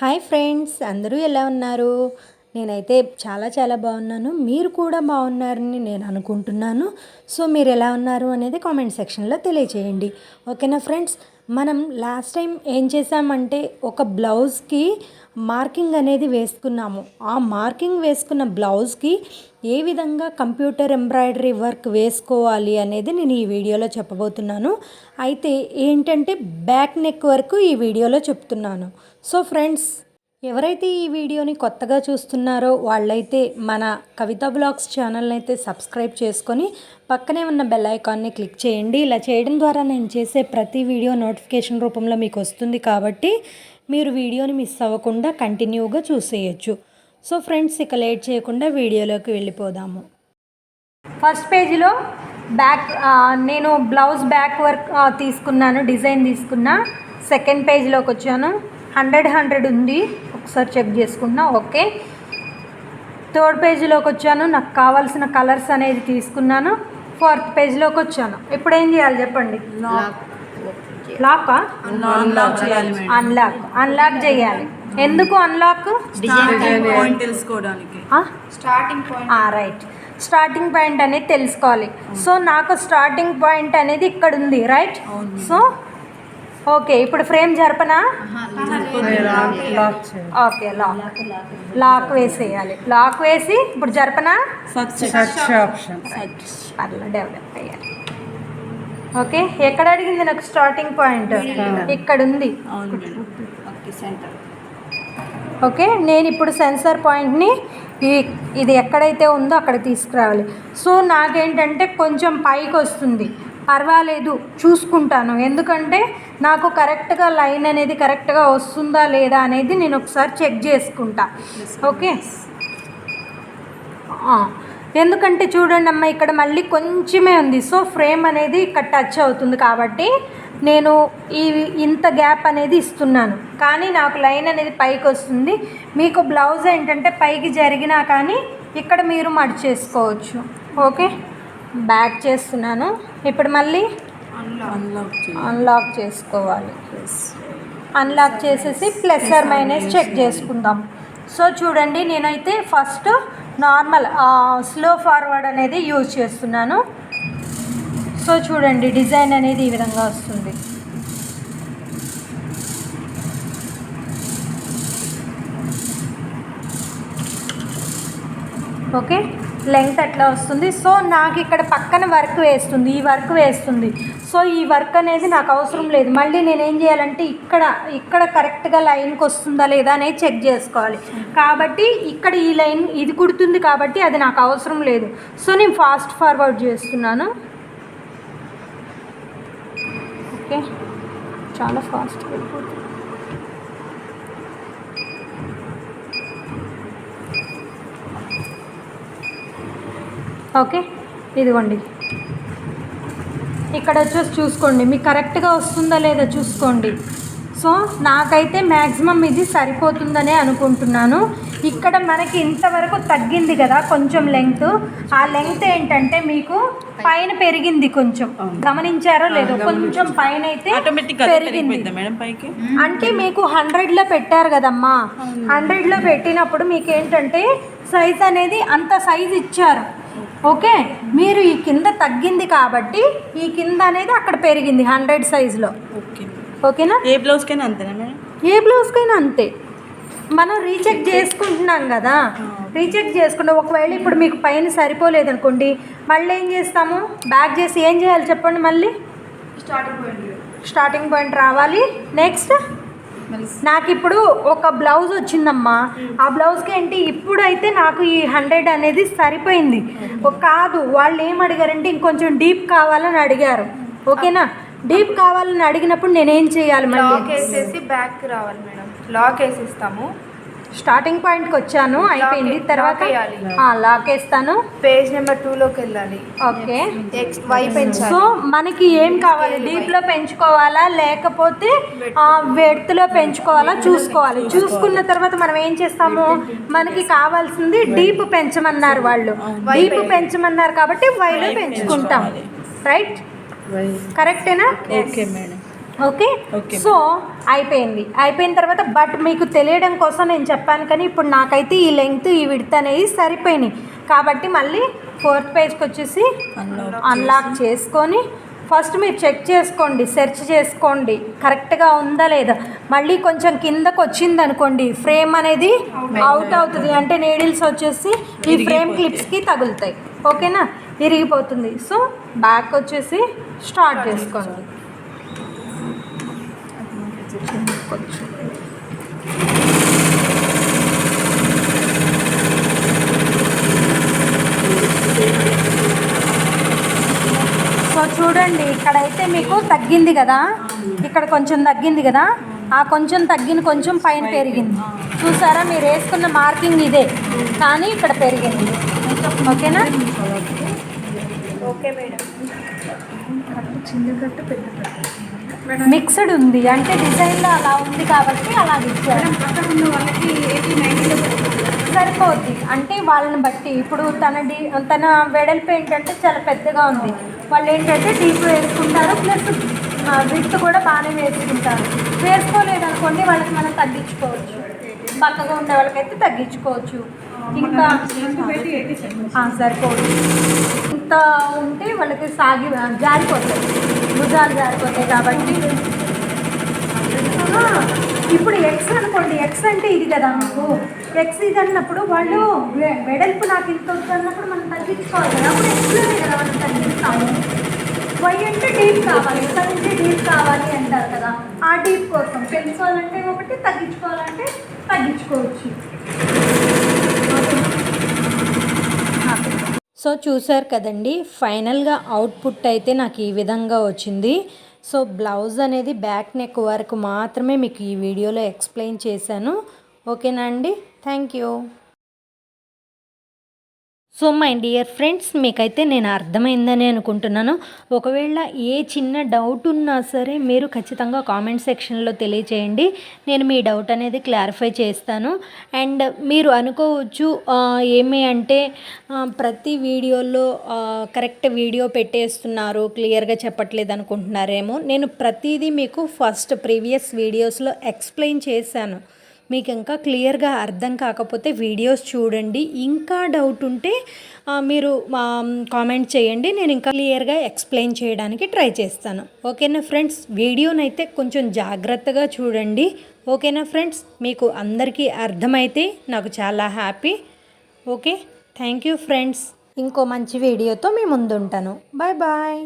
Hi friends అందరూ ఎలా ఉన్నారు? నేనైతే చాలా చాలా బాగున్నాను. మీరు కూడా బాగున్నారని నేను అనుకుంటున్నాను. సో మీరు ఎలా ఉన్నారు అనేది కామెంట్ సెక్షన్లో తెలియచేయండి. ఓకేనా ఫ్రెండ్స్? మనం లాస్ట్ టైం ఏం చేసామంటే ఒక బ్లౌజ్కి మార్కింగ్ అనేది వేసుకున్నాము. ఆ మార్కింగ్ వేసుకున్న బ్లౌజ్కి ఏ విధంగా కంప్యూటర్ ఎంబ్రాయిడరీ వర్క్ వేసుకోవాలి అనేది నేను ఈ వీడియోలో చెప్పబోతున్నాను. అయితే ఏంటంటే బ్యాక్ నెక్ వరకు ఈ వీడియోలో చెప్తున్నాను. సో ఫ్రెండ్స్ ఎవరైతే ఈ వీడియోని కొత్తగా చూస్తున్నారో వాళ్ళైతే మన కవిత బ్లాగ్స్ ఛానల్ని అయితే సబ్స్క్రైబ్ చేసుకొని పక్కనే ఉన్న బెల్ ఐకాన్ని క్లిక్ చేయండి. ఇలా చేయడం ద్వారా నేను చేసే ప్రతి వీడియో నోటిఫికేషన్ రూపంలో మీకు వస్తుంది కాబట్టి మీరు వీడియోని మిస్ అవ్వకుండా కంటిన్యూగా చూసేయచ్చు. సో ఫ్రెండ్స్ ఇక లేట్ చేయకుండా వీడియోలోకి వెళ్ళిపోదాము. ఫస్ట్ పేజీలో బ్యాక్ నేను బ్లౌజ్ బ్యాక్ వర్క్ తీసుకున్నాను డిజైన్ తీసుకున్నా. సెకండ్ పేజ్లోకి వచ్చాను. హండ్రెడ్ హండ్రెడ్ ఉంది. ఒకసారి చెక్ చేసుకున్నా ఓకే. థర్డ్ పేజీలోకి వచ్చాను. నాకు కావాల్సిన కలర్స్ అనేది తీసుకున్నాను. ఫోర్త్ పేజ్లోకి వచ్చాను. ఇప్పుడు ఏం చేయాలి చెప్పండి? లాకా అన్లాక్ అన్లాక్ అన్లాక్ చేయాలి ఎందుకు అన్లాక్ డిజైన్ పాయింట్ తెలుసుకోవడానికి. రైట్ స్టార్టింగ్ పాయింట్ అనేది తెలుసుకోవాలి. సో నాకు స్టార్టింగ్ పాయింట్ అనేది ఇక్కడ ఉంది రైట్ సో ఓకే ఇప్పుడు ఫ్రేమ్ జరపనా? Okay lock. లాక్ వేసేయాలి. లాక్ వేసి ఇప్పుడు జరపనా? పర్లేదు డెవలప్ అయ్యాలి ఓకే ఎక్కడ అడిగింది నాకు స్టార్టింగ్ పాయింట్ ఇక్కడ. ఉంది ఓకే నేను ఇప్పుడు సెన్సార్ పాయింట్ని ఈ ఇది ఎక్కడైతే ఉందో అక్కడ తీసుకురావాలి. సో నాకేంటంటే కొంచెం పైకి వస్తుంది. పర్వాలేదు చూసుకుంటాను. ఎందుకంటే నాకు కరెక్ట్గా లైన్ అనేది కరెక్ట్గా వస్తుందా లేదా అనేది నేను ఒకసారి చెక్ చేసుకుంటా. ఓకే? ఎందుకంటే చూడండి అమ్మ ఇక్కడ మళ్ళీ కొంచెమే ఉంది. సో ఫ్రేమ్ అనేది ఇక్కడ టచ్ అవుతుంది కాబట్టి నేను ఈ ఇంత గ్యాప్ అనేది ఇస్తున్నాను. కానీ నాకు లైన్ అనేది పైకి వస్తుంది. మీకు బ్లౌజ్ ఏంటంటే పైకి జరిగినా కానీ ఇక్కడ మీరు మడి చేసుకోవచ్చు ఓకే? బ్యాక్ చేస్తున్నాను. ఇప్పుడు మళ్ళీ అన్లాక్ చేసుకోవాలి. అన్లాక్ చేసేసి ప్లస్ ఆర్ మైనస్ చెక్ చేసుకుందాం. సో చూడండి నేనైతే ఫస్ట్ నార్మల్ స్లో ఫార్వర్డ్ అనేది యూజ్ చేస్తున్నాను. సో చూడండి డిజైన్ అనేది ఈ విధంగా వస్తుంది. ఓకే లెంగ్త్ అట్లా వస్తుంది? సో నాకు ఇక్కడ పక్కన వర్క్ వేస్తుంది ఈ వర్క్ వేస్తుంది. సో ఈ వర్క్ అనేది నాకు అవసరం లేదు. మళ్ళీ నేనేం చేయాలంటే ఇక్కడ ఇక్కడ కరెక్ట్గా లైన్కి వస్తుందా లేదా అనేది చెక్ చేసుకోవాలి. కాబట్టి ఇక్కడ ఈ లైన్ ఇది కుడుతుంది కాబట్టి అది నాకు అవసరం లేదు. సో నేను ఫాస్ట్ ఫార్వర్డ్ చేస్తున్నాను. ఓకే. చాలా ఫాస్ట్. వెళ్ళిపోతుంది ఓకే? ఇదిగోండి. ఇక్కడ వచ్చేసి చూసుకోండి. మీకు కరెక్ట్గా వస్తుందా లేదా చూసుకోండి. సో నాకైతే మ్యాక్సిమం ఇది సరిపోతుందనే అనుకుంటున్నాను. ఇక్కడ మనకి ఇంతవరకు తగ్గింది కదా కొంచెం లెంగ్త్. ఆ లెంగ్త్ ఏంటంటే మీకు పైన పెరిగింది కొంచెం. గమనించారో లేదో? కొంచెం పైన అయితే పెరిగింది. అంటే మీకు హండ్రెడ్లో పెట్టారు కదమ్మా. హండ్రెడ్లో పెట్టినప్పుడు మీకు ఏంటంటే సైజ్ అనేది అంత సైజ్ ఇచ్చారు. ఓకే మీరు ఈ కింద తగ్గింది కాబట్టి ఈ కింద అనేది అక్కడ పెరిగింది హండ్రెడ్ సైజులో. ఓకే. ఓకేనా? ఏ బ్లౌజ్ కైనా అంతేనా మేడం? ఏ బ్లౌజ్కైనా అంతే. మనం రీచెక్ చేసుకుంటున్నాం కదా. రీచెక్ చేసుకుంటే ఒకవేళ ఇప్పుడు మీకు పైన సరిపోలేదు అనుకోండి మళ్ళీ ఏం చేస్తాము? బ్యాక్ చేసి ఏం చేయాలి చెప్పండి మళ్ళీ? స్టార్టింగ్ పాయింట్ రావాలి. నెక్స్ట్ నాకు ఇప్పుడు ఒక బ్లౌజ్ వచ్చిందమ్మా. ఆ బ్లౌజ్కి ఏంటి ఇప్పుడైతే నాకు ఈ హండ్రెడ్ అనేది సరిపోయింది. కాదు వాళ్ళు ఏం అడిగారంటే ఇంకొంచెం డీప్ కావాలని అడిగారు. ఓకేనా? డీప్ కావాలని అడిగినప్పుడు నేనేం చేయాలి లాక్ వేసేసి బ్యాక్ రావాలి మేడం. లాక్ వేసిస్తాము. స్టార్టింగ్ పాయింట్కి వచ్చాను అయిపోయింది. తర్వాత వేయాలి. ఆ, లాక్ వేస్తాను. పేజ్ నెంబర్ టూలోకి వెళ్ళాలి. ఓకే. ఎక్స్ వై పెంచాలి. సో మనకి ఏం కావాలి? డీప్లో పెంచుకోవాలా? లేకపోతే వెడ్త్లో పెంచుకోవాలా? చూసుకోవాలి. చూసుకున్న తర్వాత మనం ఏం చేస్తాము? మనకి కావాల్సింది డీప్ పెంచమన్నారు వాళ్ళు. డీప్ పెంచమన్నారు కాబట్టి వైలో పెంచుకుంటాం. రైట్ కరెక్టేనా ఓకే మేడం ఓకే. సో అయిపోయింది. అయిపోయిన తర్వాత బట్ మీకు తెలియడం కోసం నేను చెప్పాను కానీ ఇప్పుడు నాకైతే ఈ లెంగ్త్ ఈ విడత్ అనేది సరిపోయినాయి. కాబట్టి మళ్ళీ ఫోర్త్ పేజ్కి వచ్చేసి అన్లాక్ చేసుకొని ఫస్ట్ మీరు చెక్ చేసుకోండి సెర్చ్ చేసుకోండి. కరెక్ట్గా ఉందా లేదా? మళ్ళీ కొంచెం కిందకు వచ్చింది అనుకోండి ఫ్రేమ్ అనేది అవుట్ అవుతుంది. అంటే నీడిల్స్ వచ్చేసి ఈ ఫ్రేమ్ క్లిప్స్కి తగులుతాయి. ఓకేనా? ఇరిగిపోతుంది సో బ్యాక్ వచ్చేసి స్టార్ట్ చేసుకోండి. సో చూడండి ఇక్కడైతే మీకు తగ్గింది కదా? ఇక్కడ కొంచెం తగ్గింది కదా? ఆ కొంచెం తగ్గిన కొంచెం పైన పెరిగింది. చూసారా మీరు వేసుకున్న మార్కింగ్ ఇదే. కానీ ఇక్కడ పెరిగింది. ఓకేనా? Okay madam. మిక్స్డ్ ఉంది. అంటే డిజైన్లో అలా ఉంది కాబట్టి అలా ఇచ్చారు సరిపోద్ది. అంటే వాళ్ళని బట్టి. ఇప్పుడు తన డీ తన వెడల్పు ఏంటంటే చాలా పెద్దగా ఉంది. వాళ్ళు ఏంటంటే డీప్ వేసుకుంటారు. ప్లస్ విత్ కూడా బాగానే వేసుకుంటారు. వేసుకోలేదు అనుకోండి వాళ్ళకి మనం తగ్గించుకోవచ్చు. పక్కగా ఉండే వాళ్ళకైతే తగ్గించుకోవచ్చు. ఇంకా సరిపోదు. ఇంత ఉంటే వాళ్ళకి సాగి జారిపోతాయి. భుజాలు జారిపోతాయి కాబట్టి. ఇప్పుడు ఎక్స్ అనుకోండి. ఎక్స్ అంటే ఇది కదా మాకు. ఎక్స్ ఇది అన్నప్పుడు వాళ్ళు వెడల్పు నాకు ఇంత వద్దు అన్నప్పుడు మనం తగ్గించుకోవాలి కదా. అప్పుడు ఎక్స్లోనే కదా మనం తగ్గిస్తాము. వై అంటే డీప్ కావాలి. ఇక్కడ నుంచి డీప్ కావాలి అంటారు కదా. ఆ డీప్ కోసం పెంచుకోవాలంటే ఒకటి తగ్గించుకోవాలంటే తగ్గించుకోవచ్చు. సో చూసారు కదండి ఫైనల్గా అవుట్పుట్ అయితే నాకు ఈ విధంగా వచ్చింది. సో బ్లౌజ్ అనేది బ్యాక్ నెక్ వరకు మాత్రమే మీకు ఈ వీడియోలో ఎక్స్ప్లెయిన్ చేశాను. ఓకేనా అండి? Thank you so my dear friends మీకైతే నేను అర్థమైందని అనుకుంటున్నాను. ఒకవేళ ఏ చిన్న డౌట్ ఉన్నా సరే మీరు ఖచ్చితంగా కామెంట్ సెక్షన్లో తెలియచేయండి. నేను మీ డౌట్ అనేది క్లారిఫై చేస్తాను. అండ్ మీరు అనుకోవచ్చు ఏమి అంటే ప్రతి వీడియోలో కరెక్ట్ వీడియో పెట్టేస్తున్నారు క్లియర్గా చెప్పట్లేదు అనుకుంటున్నారేమో. నేను ప్రతిదీ మీకు ఫస్ట్ ప్రీవియస్ వీడియోస్లో ఎక్స్ప్లెయిన్ చేశాను. మీకు ఇంకా క్లియర్గా అర్థం కాకపోతే వీడియోస్ చూడండి. ఇంకా డౌట్ ఉంటే మీరు కామెంట్ చేయండి. నేను ఇంకా క్లియర్గా ఎక్స్ప్లెయిన్ చేయడానికి ట్రై చేస్తాను. ఓకేనా ఫ్రెండ్స్? వీడియోనైతే కొంచెం జాగ్రత్తగా చూడండి. ఓకేనా ఫ్రెండ్స్? మీకు అందరికీ అర్థమైతే నాకు చాలా happy. Okay? Thank you friends. ఇంకో మంచి వీడియోతో మీ ముందుంటాను. Bye bye.